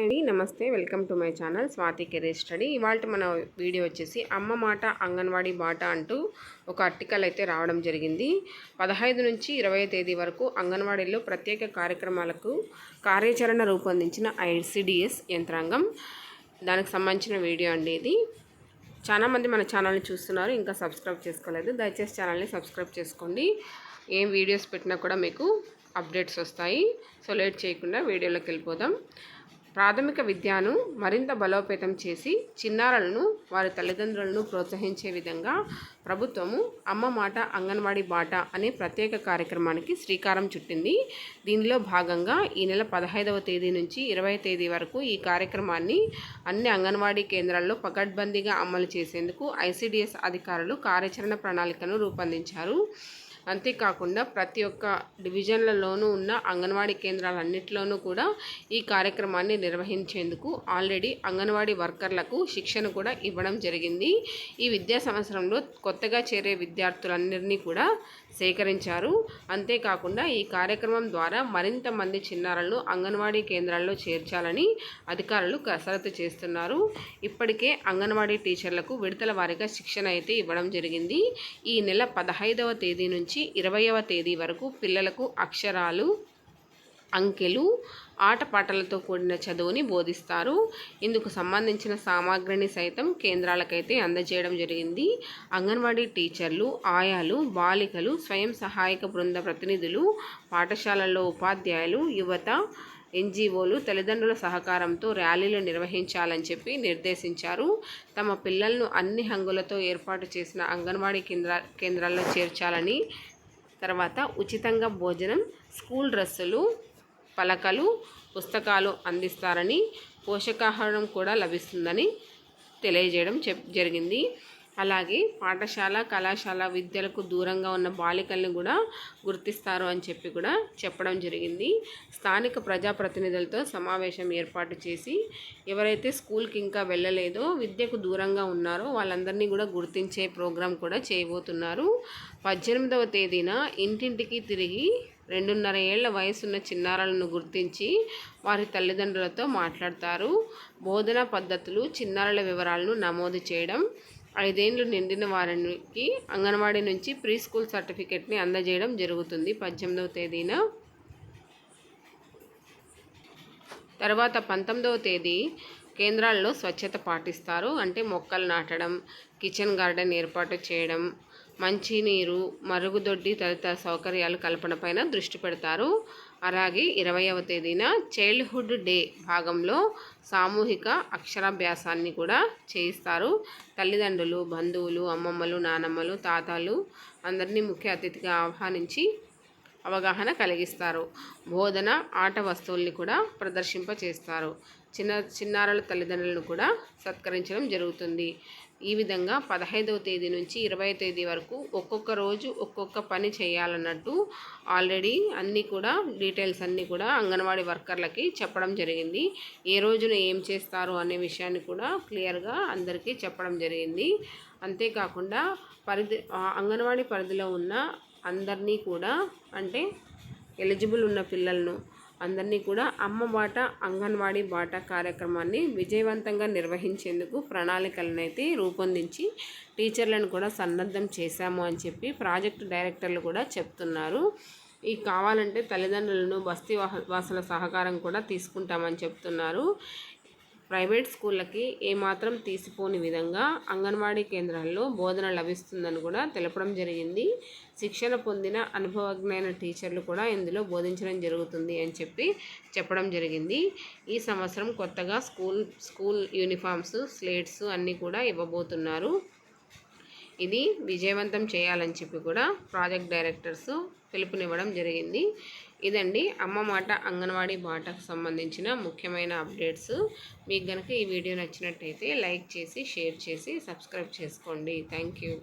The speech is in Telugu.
హాయ్ అండి. Namaste welcome to my channel Swathi career study. ఇవాళ మన వీడియో వచ్చేసి అమ్మ మాట అంగన్వాడీ బాట అంటూ ఒక ఆర్టికల్ అయితే రావడం జరిగింది. పదహైదు నుంచి ఇరవై తేదీ వరకు అంగన్వాడీలో ప్రత్యేక కార్యక్రమాలకు కార్యాచరణ రూపొందించిన ఐసిడిఎస్ యంత్రాంగం దానికి సంబంధించిన వీడియో అండి ఇది. చాలామంది మన ఛానల్ని చూస్తున్నారు ఇంకా సబ్స్క్రైబ్ చేసుకోలేదు. దయచేసి ఛానల్ని సబ్స్క్రైబ్ చేసుకోండి. ఏం వీడియోస్ పెట్టినా కూడా మీకు అప్డేట్స్ వస్తాయి. సో లేట్ చేయకుండా వీడియోలోకి వెళ్ళిపోదాం. ప్రాథమిక విద్యను మరింత బలోపేతం చేసి చిన్నారులను వారి తల్లిదండ్రులను ప్రోత్సహించే విధంగా ప్రభుత్వము అమ్మ మాట అంగన్వాడీ బాట అనే ప్రత్యేక కార్యక్రమానికి శ్రీకారం చుట్టింది. దీనిలో భాగంగా ఈ నెల పదహైదవ తేదీ నుంచి ఇరవై తేదీ వరకు ఈ కార్యక్రమాన్ని అన్ని అంగన్వాడీ కేంద్రాల్లో పకడ్బందీగా అమలు చేసేందుకు ఐసిడిఎస్ అధికారులు కార్యాచరణ ప్రణాళికను రూపొందించారు. అంతేకాకుండా ప్రతి ఒక్క డివిజన్లలోనూ ఉన్న అంగన్వాడీ కేంద్రాలన్నింటిలోనూ కూడా ఈ కార్యక్రమాన్ని నిర్వహించేందుకు ఆల్రెడీ అంగన్వాడీ వర్కర్లకు శిక్షణ కూడా ఇవ్వడం జరిగింది. ఈ విద్యా సంవత్సరంలో కొత్తగా చేరే విద్యార్థులందరినీ కూడా సేకరించారు. అంతేకాకుండా ఈ కార్యక్రమం ద్వారా మరింత మంది చిన్నారులను అంగన్వాడీ కేంద్రాల్లో చేర్చాలని అధికారులు కసరత్తు చేస్తున్నారు. ఇప్పటికే అంగన్వాడీ టీచర్లకు విడతల వారీగా శిక్షణ అయితే ఇవ్వడం జరిగింది. ఈ నెల పదహైదవ తేదీ నుంచి నుంచి ఇరవైవ తేదీ వరకు పిల్లలకు అక్షరాలు అంకెలు ఆటపాటలతో కూడిన చదువుని బోధిస్తారు. ఇందుకు సంబంధించిన సామాగ్రిని సైతం కేంద్రాలకైతే అందజేయడం జరిగింది. అంగన్వాడీ టీచర్లు ఆయాలు బాలికలు స్వయం సహాయక బృంద ప్రతినిధులు పాఠశాలల్లో ఉపాధ్యాయులు యువత ఎన్జిఓలు తల్లిదండ్రుల సహకారంతో ర్యాలీలు నిర్వహించాలని చెప్పి నిర్దేశించారు. తమ పిల్లలను అన్ని హంగులతో ఏర్పాటు చేసిన అంగన్వాడీ కేంద్ర కేంద్రాల్లో చేర్చాలని తర్వాత ఉచితంగా భోజనం స్కూల్ డ్రెస్సులు పలకలు పుస్తకాలు అందిస్తారని పోషకాహారం కూడా లభిస్తుందని తెలియజేయడం చెప్ జరిగింది. అలాగే పాఠశాల కళాశాల విద్యలకు దూరంగా ఉన్న బాలికల్ని కూడా గుర్తిస్తారు అని చెప్పి కూడా చెప్పడం జరిగింది. స్థానిక ప్రజాప్రతినిధులతో సమావేశం ఏర్పాటు చేసి ఎవరైతే స్కూల్కి ఇంకా వెళ్ళలేదో విద్యకు దూరంగా ఉన్నారో వాళ్ళందరినీ కూడా గుర్తించే ప్రోగ్రాం కూడా చేయబోతున్నారు. పద్దెనిమిదవ తేదీన ఇంటింటికి తిరిగి రెండున్నర ఏళ్ళ వయసున్న చిన్నారులను గుర్తించి వారి తల్లిదండ్రులతో మాట్లాడతారు. బోధనా పద్ధతులు చిన్నారుల వివరాలను నమోదు చేయడం ఐదేండ్లు నిండిన వారికి అంగన్వాడీ నుంచి ప్రీ స్కూల్ సర్టిఫికెట్ని అందజేయడం జరుగుతుంది. పద్దెనిమిదవ తేదీన. తర్వాత పంతొమ్మిదవ తేదీ కేంద్రాల్లో స్వచ్ఛత పాటిస్తారు. అంటే మొక్కలు నాటడం కిచెన్ గార్డెన్ ఏర్పాటు చేయడం మంచినీరు మరుగుదొడ్డి తదితర సౌకర్యాలు కల్పనపైన దృష్టి పెడతారు. అలాగే ఇరవైవ తేదీన చైల్డ్హుడ్ డే భాగంలో సామూహిక అక్షరాభ్యాసాన్ని కూడా చేయిస్తారు. తల్లిదండ్రులు బంధువులు అమ్మమ్మలు నానమ్మలు తాతలు అందరినీ ముఖ్య అతిథిగా ఆహ్వానించి అవగాహన కలిగిస్తారు. బోధన ఆట వస్తువుల్ని కూడా ప్రదర్శింప చేస్తారు చిన్న చిన్నారుల తల్లిదండ్రులను కూడా సత్కరించడం జరుగుతుంది. ఈ విధంగా పదహైదవ తేదీ నుంచి ఇరవై తేదీ వరకు ఒక్కొక్క రోజు ఒక్కొక్క పని చేయాలన్నట్టు ఆల్రెడీ అన్నీ కూడా డీటెయిల్స్ అన్నీ కూడా అంగన్వాడీ వర్కర్లకి చెప్పడం జరిగింది. ఏ రోజున ఏం చేస్తారు అనే విషయాన్ని కూడా క్లియర్గా అందరికీ చెప్పడం జరిగింది. అంతేకాకుండా పరిధి అంగన్వాడీ పరిధిలో ఉన్న అందరినీ కూడా అంటే ఎలిజిబుల్ ఉన్న పిల్లలను అందరినీ కూడా అమ్మ బాట అంగన్వాడీ బాట కార్యక్రమాన్ని విజయవంతంగా నిర్వహించేందుకు ప్రణాళికలను అయితే రూపొందించి టీచర్లను కూడా సన్నద్ధం చేశాము అని చెప్పి ప్రాజెక్టు డైరెక్టర్లు కూడా చెప్తున్నారు. ఈ కావాలంటే తల్లిదండ్రులను బస్తీ వాసుల సహకారం కూడా తీసుకుంటామని చెప్తున్నారు. ప్రైవేట్ స్కూళ్ళకి ఏమాత్రం తీసిపోని విధంగా అంగన్వాడీ కేంద్రాల్లో బోధన లభిస్తుందని కూడా తెలపడం జరిగింది. శిక్షణ పొందిన అనుభవజ్ఞైన టీచర్లు కూడా ఇందులో బోధించడం జరుగుతుంది అని చెప్పి చెప్పడం జరిగింది. ఈ సంవత్సరం కొత్తగా స్కూల్ స్కూల్ యూనిఫామ్స్ స్లేట్స్ అన్నీ కూడా ఇవ్వబోతున్నారు. ఇది విజయవంతం చేయాలని చెప్పి కూడా ప్రాజెక్ట్ డైరెక్టర్స్ పిలుపునివ్వడం జరిగింది. ఇదండి అమ్మ మాట అంగన్వాడీ బాటకు సంబంధించిన ముఖ్యమైన అప్డేట్స్. మీకు కనుక ఈ వీడియో నచ్చినట్టయితే లైక్ చేసి షేర్ చేసి సబ్స్క్రైబ్ చేసుకోండి. Thank you.